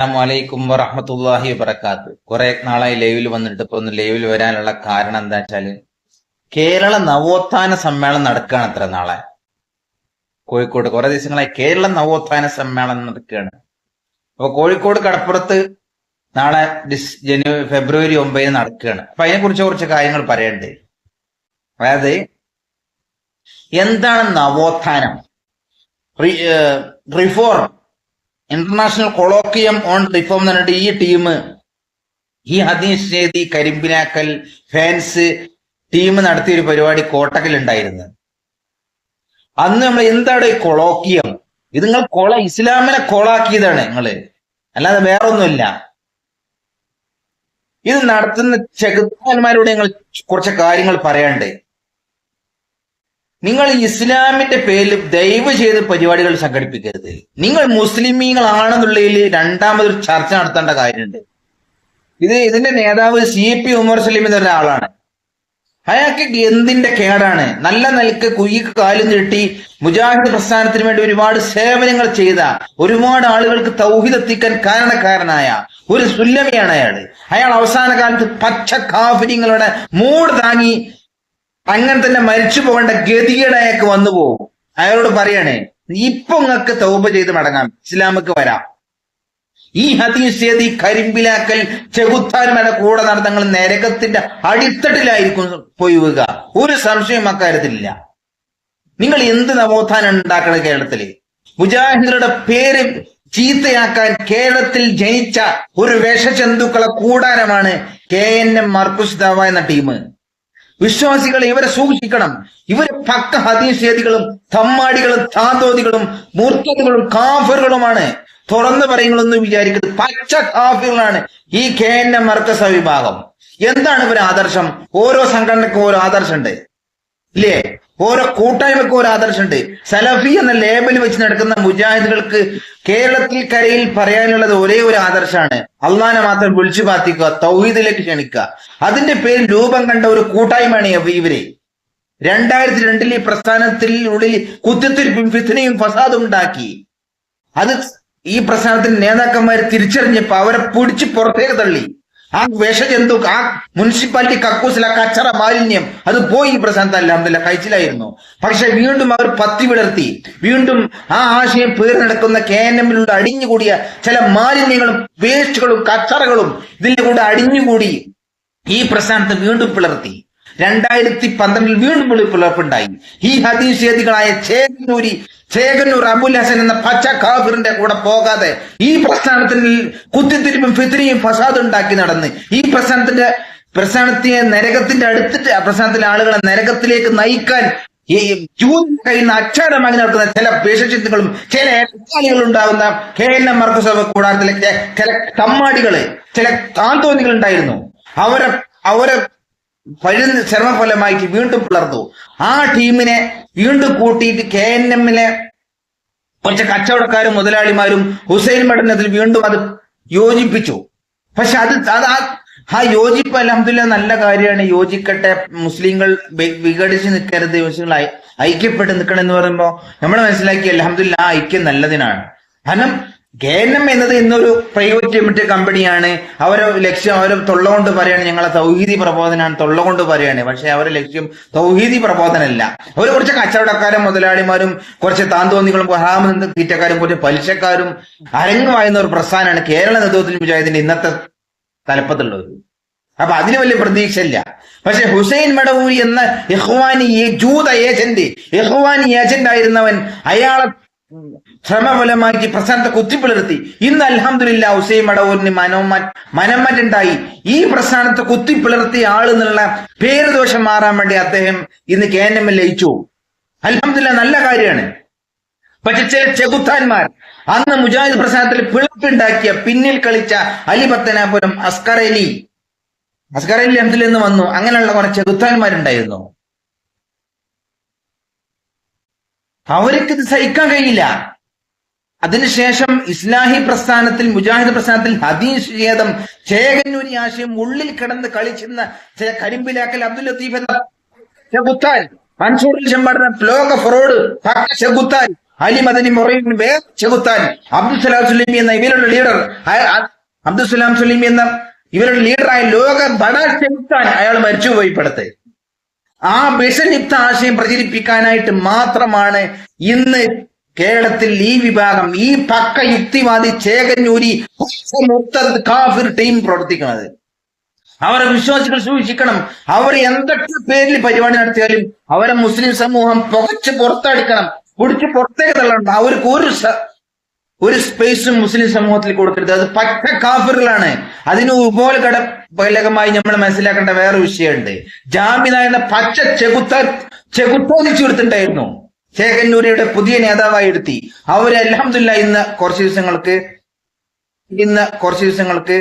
അസ്സലാമലൈക്കും വറഹമത്തല്ലാഹി വബർക്കാത്ത് കുറെ നാളായി ലൈവിൽ വന്നിട്ട് ഇപ്പൊ ഒന്ന് ലൈവിൽ വരാനുള്ള കാരണം എന്താ വെച്ചാൽ കേരള നവോത്ഥാന സമ്മേളനം നടക്കുകയാണ് അത്ര നാളെ കോഴിക്കോട് കുറെ ദിവസങ്ങളായി കേരള നവോത്ഥാന സമ്മേളനം നടക്കുകയാണ് അപ്പൊ കോഴിക്കോട് കടപ്പുറത്ത് നാളെ ഡിസ് ജനുവരി ഫെബ്രുവരി ഒമ്പതിന് നടക്കുകയാണ് അപ്പൊ അതിനെ കുറിച്ച് കുറച്ച് കാര്യങ്ങൾ പറയണ്ടേ? അതായത് എന്താണ് നവോത്ഥാനം? Reform international colloquium on reform എന്ന് പറഞ്ഞിട്ട് ഈ ടീം ഈ ഹദീസ് ചെയ്തി കരിമ്പിനാക്കൽ ഫാൻസ് ടീം നടത്തിയ ഒരു പരിപാടി കോട്ടക്കൽ ഉണ്ടായിരുന്നു അന്ന് നമ്മൾ എന്താണ് ഈ കൊളോക്കിയം ഇത് നിങ്ങൾ കൊള ഇസ്ലാമിനെ കൊളാക്കിയതാണ് നിങ്ങൾ. അല്ലാതെ വേറെ ഒന്നുമില്ല ഇത് നടത്തുന്ന ചെകുത്താന്മാരോട് ഞങ്ങൾ കുറച്ച് കാര്യങ്ങൾ പറയാണ്ട് നിങ്ങൾ ഇസ്ലാമിന്റെ പേരിൽ ദയവ് ചെയ്ത് പരിപാടികൾ സംഘടിപ്പിക്കരുത്. നിങ്ങൾ മുസ്ലിമീങ്ങളാണെന്നുള്ളതിൽ രണ്ടാമതൊരു ചർച്ച നടത്തേണ്ട കാര്യമുണ്ട്. ഇത് ഇതിന്റെ നേതാവ് സി പി ഉമർ സലീം എന്ന ഒരാളാണ്. അയാൾക്ക് എന്തിന്റെ കേടാണ്? നല്ല നിലയ്ക്ക് കുയ്ക്ക് കാലും നീട്ടി മുജാഹിദ് പ്രസ്ഥാനത്തിന് വേണ്ടി ഒരുപാട് സേവനങ്ങൾ ചെയ്ത ഒരുപാട് ആളുകൾക്ക് തൗഹിദ് എത്തിക്കാൻ കാരണക്കാരനായ ഒരു സുല്ലമിയാണ് അയാൾ. അയാൾ അവസാന കാലത്ത് പച്ച കാഫര്യങ്ങളുടെ മൂട് താങ്ങി അങ്ങനെ തന്നെ മരിച്ചു പോകേണ്ട ഗതികേട് വന്നു പോകും. അയാളോട് പറയണേ ഇപ്പൊ നിങ്ങൾക്ക് തൗബ ചെയ്ത് മടങ്ങാം ഇസ്ലാമക്ക് വരാം. ഈ ഹദീസ് ഈ കരിമ്പിലാക്കൽ ചെകുത്താന്മാരെ കൂടെ നടത്തങ്ങൾ നരകത്തിന്റെ അടിത്തട്ടിലായിരിക്കും പോയി വീക ഒരു സംശയം അക്കാര്യത്തിലില്ല. നിങ്ങൾ എന്ത് നവോത്ഥാനം ഉണ്ടാക്കണം കേരളത്തിൽ? മുജാഹിദുകളുടെ പേര് ചീത്തയാക്കാൻ കേരളത്തിൽ ജനിച്ച ഒരു വിഷജന്തുക്കളെ കൂടാരമാണ് K N M Markaz Dawa എന്ന ടീം. വിശ്വാസികൾ ഇവരെ സൂക്ഷിക്കണം. ഇവർ പക്ക ഹതീഷേദികളും തമ്മാടികളും താന്തോതികളും മൂർത്തതുകളും കാഫറുകളുമാണ്. തുറന്നു പറയുങ്ങളൊന്നും വിചാരിക്കുന്നത് പച്ച കാഫികളാണ് ഈ കെ എൻ മർക്കസ വിഭാഗം. എന്താണ് ഇവരെ ആദർശം? ഓരോ സംഘടനക്കും ഓരോ ആദർശമുണ്ട്. ഇല്ലേ? ഓരോ കൂട്ടായ്മക്കും ഒരു ആദർശമുണ്ട്. സലഫി എന്ന ലേബൽ വെച്ച് നടക്കുന്ന മുജാഹിദുകൾക്ക് കേരളത്തിൽ കരയിൽ പറയാനുള്ളത് ഒരേ ഒരു ആദർശമാണ്. അള്ളാനെ മാത്രം വിളിച്ചു പാത്തിക്കുക തൗഹീദിലേക്ക് ക്ഷണിക്കുക. അതിന്റെ പേരിൽ രൂപം കണ്ട ഒരു കൂട്ടായ്മയാണ് ഇവർ രണ്ടായിരത്തി രണ്ടിൽ ഈ പ്രസ്ഥാനത്തിൽ ഉള്ളിൽ കുത്തിത്തിരിപ്പും ഫിഥനയും ഫസാദും ഉണ്ടാക്കി. അത് ഈ പ്രസ്ഥാനത്തിന്റെ നേതാക്കന്മാർ തിരിച്ചറിഞ്ഞപ്പോ അവരെ പിടിച്ച് പുറത്തേക്ക് തള്ളി. ആ വിഷജന്തു ആ മുനിസിപ്പാലിറ്റി കക്കൂസിലെ കച്ചറ മാലിന്യം അത് പോയി പ്രശാന്ത് അല്ലാമില്ല കഴിച്ചിലായിരുന്നു പക്ഷെ വീണ്ടും അവർ പത്തി വിടർത്തി. വീണ്ടും ആ ആശയം പേര് നടക്കുന്ന കെ എൻ എമ്മിലൂടെ അടിഞ്ഞുകൂടിയ ചില മാലിന്യങ്ങളും വേസ്റ്റുകളും കച്ചറകളും ഇതിന്റെ കൂടെ അടിഞ്ഞുകൂടി ഈ പ്രസ്ഥാനത്ത് വീണ്ടും പിളർത്തി. രണ്ടായിരത്തി പന്ത്രണ്ടിൽ വീണ്ടും പിളർപ്പുണ്ടായി ഈ ഹദീഷേദികളായ ചേകന്നൂരി ചേകന്നൂർ അബുൽ ഹസൻ എന്ന പച്ച കാഫിറിന്റെ കൂടെ പോകാതെ ഈ പ്രസ്ഥാനത്തിൽ കുത്തിത്തിരിപ്പും ഫിത്തിരിയും ഫസാദ് ഉണ്ടാക്കി നടന്ന് ഈ പ്രസ്ഥാനത്തിന്റെ പ്രസ്ഥാനത്തെ നരകത്തിന്റെ അടുത്തിട്ട് പ്രസ്ഥാനത്തിലെ ആളുകളെ നരകത്തിലേക്ക് നയിക്കാൻ ഈ ജൂതിന്റെ കഴിയുന്ന അങ്ങനെ നടക്കുന്ന ചില വിഷചിന്തകളും ചില ഏറ്റവും ഉണ്ടാകുന്ന കെ എൻ എം മർക്കസഭ കൂടാരത്തിലെ ചില തമ്മാടികൾ ചില താന്തോന്നികൾ ഉണ്ടായിരുന്നു. അവരെ അവരെ പഴു ശ്രമഫലമായിട്ട് വീണ്ടും പിളർന്നു. ആ ടീമിനെ വീണ്ടും കൂട്ടിയിട്ട് കെ എൻ എമ്മിലെ കുറച്ച് കച്ചവടക്കാരും മുതലാളിമാരും ഹുസൈൻ മടനത്തിൽ വീണ്ടും അത് യോജിപ്പിച്ചു. പക്ഷെ അത് അത് ആ യോജിപ്പ് അലഹമില്ല നല്ല കാര്യമാണ്. യോജിക്കട്ടെ മുസ്ലിങ്ങൾ വിഘടിച്ച് നിൽക്കരുത് മുസ്ലിങ്ങൾ ഐക്യപ്പെട്ട് നിൽക്കണം എന്ന് പറയുമ്പോൾ നമ്മൾ മനസ്സിലാക്കി അലഹമില്ല ആ ഐക്യം നല്ലതിനാണ്. കാരണം കെ എൻ എം എന്നത് ഇന്നൊരു പ്രൈവറ്റ് ലിമിറ്റഡ് കമ്പനിയാണ് അവരെ ലക്ഷ്യം അവർ തൊള്ള കൊണ്ട് പറയാണ് ഞങ്ങളെ തൗഹീദി പ്രബോധനമാണ് തൊള്ള കൊണ്ട് പറയാണ്. പക്ഷെ അവരുടെ ലക്ഷ്യം തൗഹീദി പ്രബോധനമല്ല. അവർ കുറച്ച് കച്ചവടക്കാരും മുതലാളിമാരും കുറച്ച് താന്തോന്നികളും ഹറാമ തീറ്റക്കാരും കുറച്ച് പലിശക്കാരും അരങ്ങു വായുന്ന ഒരു പ്രസ്ഥാനമാണ് കേരള നേതൃത്വത്തിൽ മുജാഹിദിന്റെ ഇന്നത്തെ തലപ്പത്തുള്ളത്. അപ്പൊ അതിന് വലിയ പ്രതീക്ഷ ഇല്ല പക്ഷെ ഹുസൈൻ മടവൂരി എന്ന യഹ്വാനി ജൂത ഏജന്റ് യഹ്വാനി ഏജന്റ് ആയിരുന്നവൻ അയാളെ ശ്രമഫലമാക്കി പ്രസ്ഥാനത്തെ കുത്തിപ്പിളർത്തി. ഇന്ന് അലഹമില്ല ഹുസൈൻ മടവൂരിന് മനോമ മനംമറ്റുണ്ടായി. ഈ പ്രസ്ഥാനത്തെ കുത്തിപ്പിളർത്തിയ ആളെന്നുള്ള പേര് ദോഷം മാറാൻ വേണ്ടി അദ്ദേഹം ഇന്ന് കെ എൻ എമ്മിൽ ലയിച്ചു. അലഹമില്ല നല്ല കാര്യമാണ്. പക്ഷെ ചില ചെകുത്താന്മാർ അന്ന് മുജാഹിദ് പ്രസ്ഥാനത്തിൽ പിളർപ്പുണ്ടാക്കിയ പിന്നിൽ കളിച്ച അലി പത്തനാപുരം അലി അബ്ദുൽ എന്ന് വന്നു. അങ്ങനെയുള്ള കുറെ ചെകുത്താന്മാരുണ്ടായിരുന്നു. അവർക്ക് ഇത് സഹിക്കാൻ കഴിയില്ല അതിനുശേഷം ഇസ്ലാഹി പ്രസ്ഥാനത്തിൽ മുജാഹിദ് പ്രസ്ഥാനത്തിൽ ഹദീസ് ഛേദം ചേകന്നൂരി ആശയം ഉള്ളിൽ കിടന്ന് കളിച്ചിരുന്ന ചില കരിമ്പിലാക്കൽ അബ്ദുൽ ലത്തീഫ് ചെകുത്താൻ മൻസൂറിൽ ചെമ്പാടുന്ന ലോക ഫറോഡ് ചെകുത്താൻ അലി മദനി മൊറീൻ വേർ ചെകുത്താൻ അബ്ദുസലാം സുലൈമി എന്ന ഇവരുടെ ലീഡർ അബ്ദുസലാം സുലൈമി എന്ന ഇവരുടെ ലീഡറായ ലോക ബഡ ചെകുത്താൻ അയാൾ മരിച്ചുപോയി ഇപ്പോഴത്തെ. ആ വിഷലിപ്ത ആശയം പ്രചരിപ്പിക്കാനായിട്ട് മാത്രമാണ് ഇന്ന് കേരളത്തിൽ ഈ വിഭാഗം ഈ പക്ക യുക്തിവാദി ചേകന്നൂരി കാഫിർ ടീം പ്രവർത്തിക്കുന്നത്. അവരെ വിശ്വാസികൾ സൂക്ഷിക്കണം. അവർ എന്തൊക്കെ പേരിൽ പരിപാടി നടത്തിയാലും അവരെ മുസ്ലിം സമൂഹം പുകച്ച് പുറത്തടിക്കണം. പിടിച്ച് പുറത്തേക്ക് തള്ളണം. അവർക്ക് ഒരു ഒരു സ്പേസും മുസ്ലിം സമൂഹത്തിൽ കൊടുക്കരുത്. അത് പച്ച കാഫറുകളാണ് അതിന് ഉപോൽ പലകമായി നമ്മൾ മനസ്സിലാക്കേണ്ട വേറെ വിഷയമുണ്ട്. ജാമ്യത എന്ന പച്ച ചെകുത്ത ചെകുത്തോതിച്ചു കൊടുത്തിട്ടുണ്ടായിരുന്നു. ചേകന്നൂരിയുടെ പുതിയ നേതാവായി എടുത്തി. അവർ അലഹമില്ല ഇന്ന് കുറച്ച് ദിവസങ്ങൾക്ക് ഇന്ന് കുറച്ച് ദിവസങ്ങൾക്ക്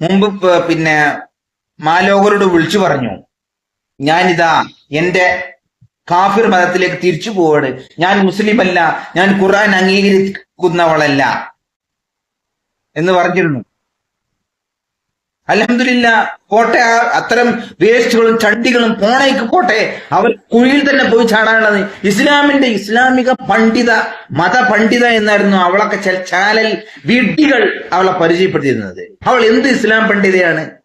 മുമ്പ് പിന്നെ മാലോകരോട് വിളിച്ചു പറഞ്ഞു. ഞാനിതാ എന്റെ കാഫിർ മതത്തിലേക്ക് തിരിച്ചു പോവാണ്. ഞാൻ മുസ്ലിം അല്ല ഞാൻ ഖുർആൻ അംഗീകരിക്കുന്നവളല്ല എന്ന് പറഞ്ഞിരുന്നു. അലഹമില്ല പോട്ടെ അത്തരം വേസ്റ്റുകളും ചണ്ടികളും പോണേക്ക് പോട്ടെ അവർ കുഴിയിൽ തന്നെ പോയി ചാടാനുള്ളത്. ഇസ്ലാമിന്റെ ഇസ്ലാമിക പണ്ഡിത മത പണ്ഡിത എന്നായിരുന്നു അവളൊക്കെ ചാലൽ വിഡ്ഢികൾ അവളെ പരിചയപ്പെടുത്തിയിരുന്നത്. അവൾ എന്ത് ഇസ്ലാം പണ്ഡിതയാണ്?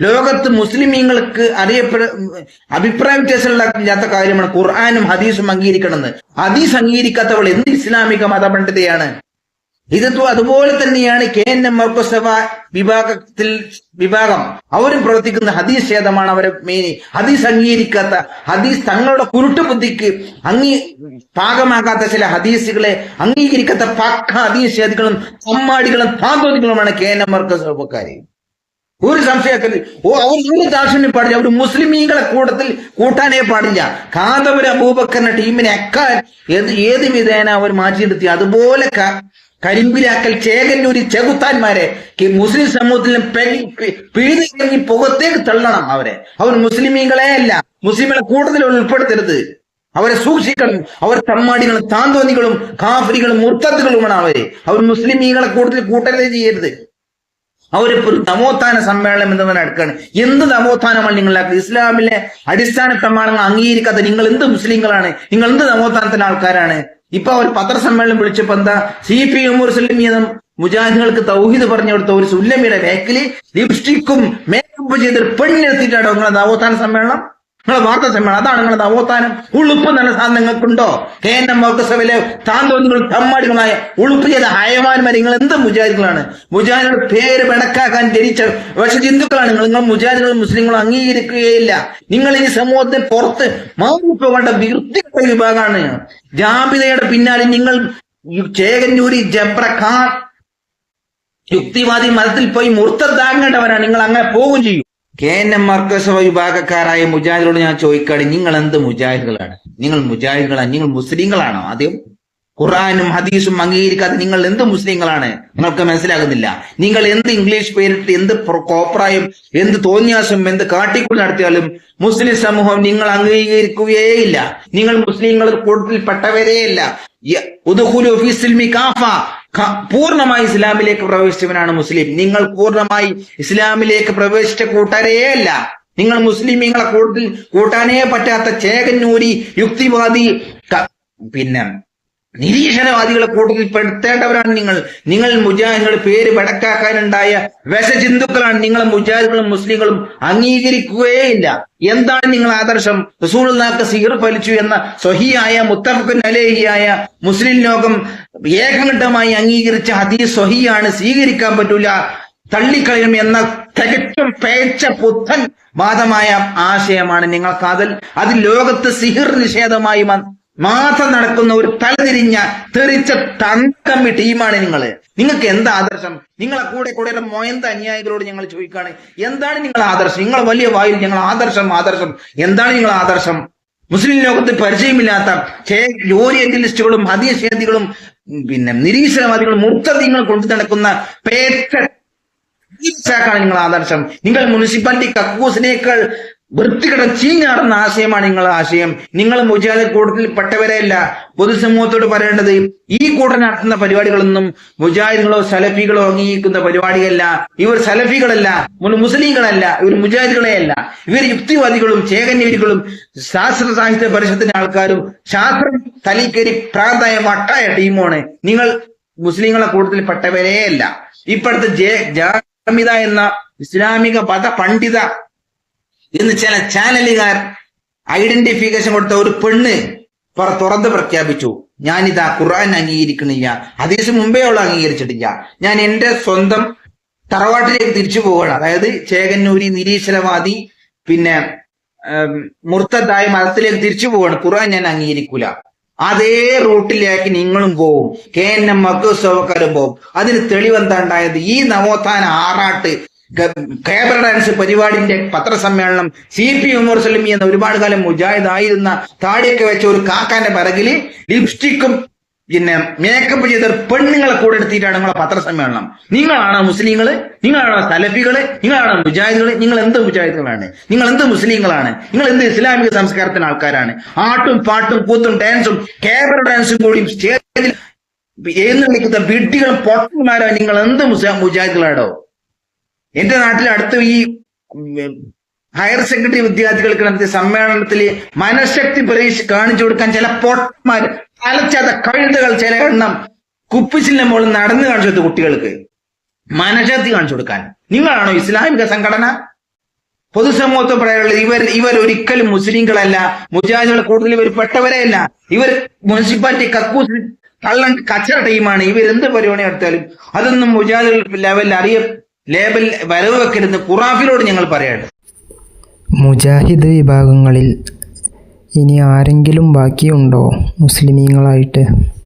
ലോകത്ത് മുസ്ലിമീങ്ങൾക്ക് അറിയപ്പെട അഭിപ്രായ വ്യത്യാസമില്ലാത്ത കാര്യമാണ് ഖുർആാനും ഹദീസും അംഗീകരിക്കണമെന്ന്. ഹദീസ് അംഗീകരിക്കാത്തവൾ എന്ത് ഇസ്ലാമിക മതപണ്ഡിതയാണ്? ഇത് അതുപോലെ തന്നെയാണ് കെ എൻ എം മർക്കസഭ വിഭാഗത്തിൽ വിഭാഗം. അവരും പ്രവർത്തിക്കുന്ന ഹദീസ് ഛേദമാണ് അവരെ മെയിൻ ഹദീസ് അംഗീകരിക്കാത്ത ഹദീസ് തങ്ങളുടെ കുരുട്ട് ബുദ്ധിക്ക് അംഗീ പാകമാകാത്ത ചില ഹദീസുകളെ അംഗീകരിക്കാത്ത പക്ക ഹദീസ് ഛേദികളും സമ്മാടികളും താന്തോതികളുമാണ് കെ എൻ എം മർക്കസഭക്കാര് ഒരു സംശയത്തിൽ ഓ അവർ ഒരു ദാർശന്യം പാടില്ല. അവർ മുസ്ലിമീങ്ങളെ കൂട്ടത്തിൽ കൂട്ടാനേ പാടില്ല. കാന്തപുര അബൂബക്കറിന്റെ ടീമിനെ അക്കാൻ ഏത് ഏത് വിധേന അവർ മാറ്റിയെടുത്തി അതുപോലെ കരിമ്പിലാക്കൽ ചേകന്നൂരി ചെകുത്താന്മാരെ മുസ്ലിം സമൂഹത്തിലും പിഴുതിറങ്ങി പുറത്തേക്ക് തള്ളണം അവരെ. അവർ മുസ്ലിമീങ്ങളെ അല്ല. മുസ്ലിങ്ങളെ കൂടുതൽ ഉൾപ്പെടുത്തരുത്. അവരെ സൂക്ഷിക്കണം. അവർ തമ്മാടികളും താന്തോന്നികളും കാഫിരികളും മുർത്തത്തുകളുമാണ് അവർ. അവർ മുസ്ലിമീങ്ങളെ കൂടുതൽ കൂട്ടരുത് ചെയ്യരുത്. അവരിപ്പോ ഒരു സമ്മേളനം എന്ന് നടക്കുകയാണ് എന്ത് നവോത്ഥാനമാണ് നിങ്ങളാക്കുക ഇസ്ലാമിലെ അടിസ്ഥാന പ്രമാണങ്ങൾ അംഗീകരിക്കാത്ത നിങ്ങൾ എന്ത് മുസ്ലിങ്ങളാണ്? നിങ്ങൾ എന്ത് നവോത്ഥാനത്തിന്റെ ആൾക്കാരാണ്? ഇപ്പൊ അവർ പത്രസമ്മേളനം വിളിച്ചപ്പോ എന്താ? സി പി എം മുസ്ലിം മുജാഹിദുകൾക്ക് തൗഹീദ് പറഞ്ഞു കൊടുത്ത ഒരു സുല്ലമിയുടെ ബാക്കിൽ ലിപ്സ്റ്റിക്കും മേക്കപ്പ് ചെയ്തൊരു പെണ്ണെടുത്തിട്ടാണോ നിങ്ങളെ നവോത്ഥാന സമ്മേളനം? നിങ്ങളെ വാർത്ത സമ്മേളനം അതാണ് നിങ്ങളുടെ നവോത്ഥാനം. ഉളുപ്പ് നല്ല സാധനം നിങ്ങൾക്കുണ്ടോ? കെ എൻ എം താന്തോന്നികളും തമ്മാടികളായ ഉളുപ്പ് ചെയ്ത ഹയവാന്മാർ നിങ്ങൾ എന്ത് മുജാഹിദുകളാണ്? മുജാഹിദുകളുടെ പേര് വെടക്കാക്കാൻ ജനിച്ച ഹിന്ദുക്കളാണ് നിങ്ങൾ. നിങ്ങൾ മുജാഹിദുകളും മുസ്ലിങ്ങളും അംഗീകരിക്കുകയില്ല. നിങ്ങൾ ഈ സമൂഹത്തെ പുറത്ത് മാറിപ്പോകേണ്ട വൃത്തികെട്ട വിഭാഗമാണ്. ജാബിതയുടെ പിന്നാലെ നിങ്ങൾ ചേകന്നൂരി ജബ്രഖാൻ യുക്തിവാദി മതത്തിൽ പോയി മുർത്തതാങ്ങേണ്ടവരാണ് നിങ്ങൾ അങ്ങനെ പോകും ചെയ്യും. കെ എൻ എം മാർക്കസഭ വിഭാഗക്കാരായ മുജാഹിദിനോട് ഞാൻ ചോദിക്കാണ് നിങ്ങൾ എന്ത് മുജാഹിദുകളാണ്? നിങ്ങൾ മുജാഹിദുകളാണ് നിങ്ങൾ മുസ്ലിങ്ങളാണോ? ആദ്യം ഖുറാനും ഹദീസും അംഗീകരിക്കാതെ നിങ്ങൾ എന്ത് മുസ്ലിങ്ങളാണ്? നിങ്ങൾക്ക് മനസ്സിലാകുന്നില്ല. നിങ്ങൾ എന്ത് ഇംഗ്ലീഷ് പേരിട്ട് എന്ത് പ്ര- കോപ്രായം എന്ത് തോന്നിയാസം എന്ത് കാട്ടിക്കൂടി നടത്തിയാലും മുസ്ലിം സമൂഹം നിങ്ങൾ അംഗീകരിക്കുകയേയില്ല. നിങ്ങൾ മുസ്ലിങ്ങൾ കൂട്ടത്തിൽപ്പെട്ടവരേയില്ല പൂർണമായി ഇസ്ലാമിലേക്ക് പ്രവേശിച്ചവനാണ് മുസ്ലിം. നിങ്ങൾ പൂർണമായി ഇസ്ലാമിലേക്ക് പ്രവേശിച്ച കൂട്ടരെയല്ല നിങ്ങൾ മുസ്ലിമീങ്ങളെ കൂട്ടത്തിൽ കൂട്ടാനേ പറ്റാത്ത ചേകന്നൂരി യുക്തിവാദി പിന്നെ നിരീക്ഷണവാദികളെ കൂട്ടത്തിൽ പെടുത്തേണ്ടവരാണ് നിങ്ങൾ. നിങ്ങൾ മുജാഹിദുകളുടെ പേര് വടക്കാക്കാനുണ്ടായ വിഷചിന്തുക്കളാണ് നിങ്ങൾ മുജാഹിദുകളും മുസ്ലിങ്ങളും അംഗീകരിക്കുകയേ ഇല്ല എന്താണ് നിങ്ങൾ ആദർശം? റസൂൽനാക്ക് സീർ ഫലിച്ചു എന്ന സ്വഹിയായ മുത്തഫക്കുൻ അലേഹിയായ മുസ്ലിം ലോകം ഏകകണ്ഠമായി അംഗീകരിച്ച ഹദീസ് സ്വഹിയാണ് സ്വീകരിക്കാൻ പറ്റൂല. തള്ളിക്കളയും എന്ന തികച്ചും പേച്ച പുത്തൻ വാദമായ ആശയമാണ് നിങ്ങൾക്ക് അതിൽ അത് ലോകത്ത് സിഹിർ നിഷേധമായി മാത്രം നടക്കുന്ന ഒരു തലതിരിഞ്ഞ തെറിച്ച തങ്കമ്മി ടീമാണ് നിങ്ങൾ നിങ്ങൾക്ക് എന്താ ആദർശം? നിങ്ങളെ കൂടെ കൂടെ മൊയന്ത അനുയായികളോട് ഞങ്ങൾ ചോദിക്കുകയാണ്. എന്താണ് നിങ്ങൾ ആദർശം? നിങ്ങൾ വലിയ വായിൽ ഞങ്ങൾ ആദർശം ആദർശം. എന്താണ് നിങ്ങൾ ആദർശം? മുസ്ലിം ലോകത്ത് പരിചയമില്ലാത്ത ഓറിയന്റലിസ്റ്റുകളും മതിയശേദികളും പിന്നെ നിരീശ്വരവാദികളും മുർത്തതിങ്ങൾ കൊണ്ടു നടക്കുന്ന പേറ്റ ാണ് നിങ്ങൾ ആദർശം. നിങ്ങൾ മുനിസിപ്പാലിറ്റി കക്കൂസിനേക്കാൾ വൃത്തികെട്ട ചീഞ്ഞാറുന്ന ആശയമാണ് നിങ്ങളുടെ ആശയം. നിങ്ങൾ മുജാഹിദ് കൂട്ടത്തിൽ പെട്ടവരെയല്ല പൊതുസമൂഹത്തോട് പറയേണ്ടത് ഈ കൂട്ടം നടത്തുന്ന പരിപാടികളൊന്നും മുജാഹിദുകളോ സലഫികളോ അംഗീകരിക്കുന്ന പരിപാടിയല്ല. ഇവർ സലഫികളല്ല മുസ്ലിങ്ങളല്ല ഇവർ മുജാഹിദുകളെയല്ല ഇവർ യുക്തിവാദികളും ചേകന്യവരികളും ശാസ്ത്ര സാഹിത്യ പരിഷത്തിന്റെ ആൾക്കാരും ശാസ്ത്രം തലിക്കരി പ്രാന്തായ വട്ടായ ടീമാണ് നിങ്ങൾ മുസ്ലിങ്ങളെ കൂട്ടത്തിൽ പെട്ടവരെയല്ല ഇപ്പോഴത്തെ ജെ ജാമിത എന്ന ഇസ്ലാമിക പദ പണ്ഡിത ഇന്ന് ചില ചാനലുകാർ ഐഡന്റിഫിക്കേഷൻ കൊടുത്ത ഒരു പെണ്ണ് തുറന്ന് പ്രഖ്യാപിച്ചു. ഞാനിതാ ഖുർആൻ അംഗീകരിക്കുന്നില്ല ഹദീസ് മുമ്പേ അവൾ അംഗീകരിച്ചിട്ടില്ല. ഞാൻ എന്റെ സ്വന്തം തറവാട്ടിലേക്ക് തിരിച്ചു പോവുകയാണ്. അതായത് ചേകന്നൂരി നിരീശ്വരവാദി പിന്നെ മുർത്തതായ മതത്തിലേക്ക് തിരിച്ചു പോവാണ് ഖുർആൻ ഞാൻ അംഗീകരിക്കൂല. അതേ റൂട്ടിലേക്ക് നിങ്ങളും പോവും. കെ എൻ എം മക്കോത്സവക്കാരും പോവും. അതിന് തെളിവെന്താ ഉണ്ടായത്? ഈ നവോത്ഥാന ആറാട്ട് കേബർ ഡാൻസ് പരിപാടിന്റെ പത്രസമ്മേളനം സി പി ഉമർ എന്ന ഒരുപാട് കാലം മുജാഹിദ് ആയിരുന്ന താടിയൊക്കെ വെച്ച ഒരു കാക്കാന്റെ പിറകിൽ ലിപ്സ്റ്റിക്കും പിന്നെ മേക്കപ്പ് ചെയ്ത പെണ്ണുങ്ങളെ കൂടെ എടുത്തിട്ടാണ് നിങ്ങളെ പത്രസമ്മേളനം. നിങ്ങളാണോ മുസ്ലിങ്ങൾ? നിങ്ങളാണോ തലഫികൾ നിങ്ങളാണോ മുജാഹിദുകൾ? നിങ്ങൾ എന്ത് മുജാഹിദുകളാണ്? നിങ്ങൾ എന്ത് മുസ്ലിങ്ങളാണ്? നിങ്ങൾ എന്ത് ഇസ്ലാമിക സംസ്കാരത്തിന് ആൾക്കാരാണ്? ആട്ടും പാട്ടും കൂത്തും ഡാൻസും കേബർ ഡാൻസും കൂടി സ്റ്റേജിൽ എന്ന് വിളിക്കുന്ന വീട്ടികളും പൊട്ടന്മാരോ നിങ്ങൾ എന്ത് മുസ്ലിം മുജാഹിദുകളാണോ എന്റെ നാട്ടിൽ അടുത്ത ഈ ഹയർ സെക്കൻഡറി വിദ്യാർത്ഥികൾക്ക് നടത്തിയ സമ്മേളനത്തിൽ മനഃശക്തി പരീക്ഷ കാണിച്ചു കൊടുക്കാൻ ചില പൊട്ടന്മാർ അലച്ചാത്ത കഴുതകൾ ചില എണ്ണം കുപ്പിച്ചിലിന്റെ മുകളിൽ നടന്നു കാണിച്ചു കൊടുത്ത കുട്ടികൾക്ക്. മനഃശക്തി കാണിച്ചു കൊടുക്കാൻ. നിങ്ങളാണോ ഇസ്ലാമിക സംഘടന? പൊതുസമൂഹത്തെ പറയാനുള്ളത് ഇവർ ഇവർ ഒരിക്കലും മുസ്ലിങ്ങളല്ല. മുജാഹിദുകൾ കൂടുതൽ ഇവർ പെട്ടവരെയല്ല ഇവർ മുനിസിപ്പാലിറ്റി കക്കൂസ് കള്ളൻ കച്ചറ ടീമാണ്. ഇവർ എന്ത് പരിപാടി നടത്തിയാലും അതൊന്നും മുജാഹിദുകൾ ലെവലിൽ അറിയ ലേബൽ വരവ് വെക്കരുത്. ഖുറാഫിലോട് ഞങ്ങൾ പറയാണ്. മുജാഹിദ് വിഭാഗങ്ങളിൽ ഇനി ആരെങ്കിലും ബാക്കിയുണ്ടോ മുസ്ലിമീങ്ങളായിട്ട്?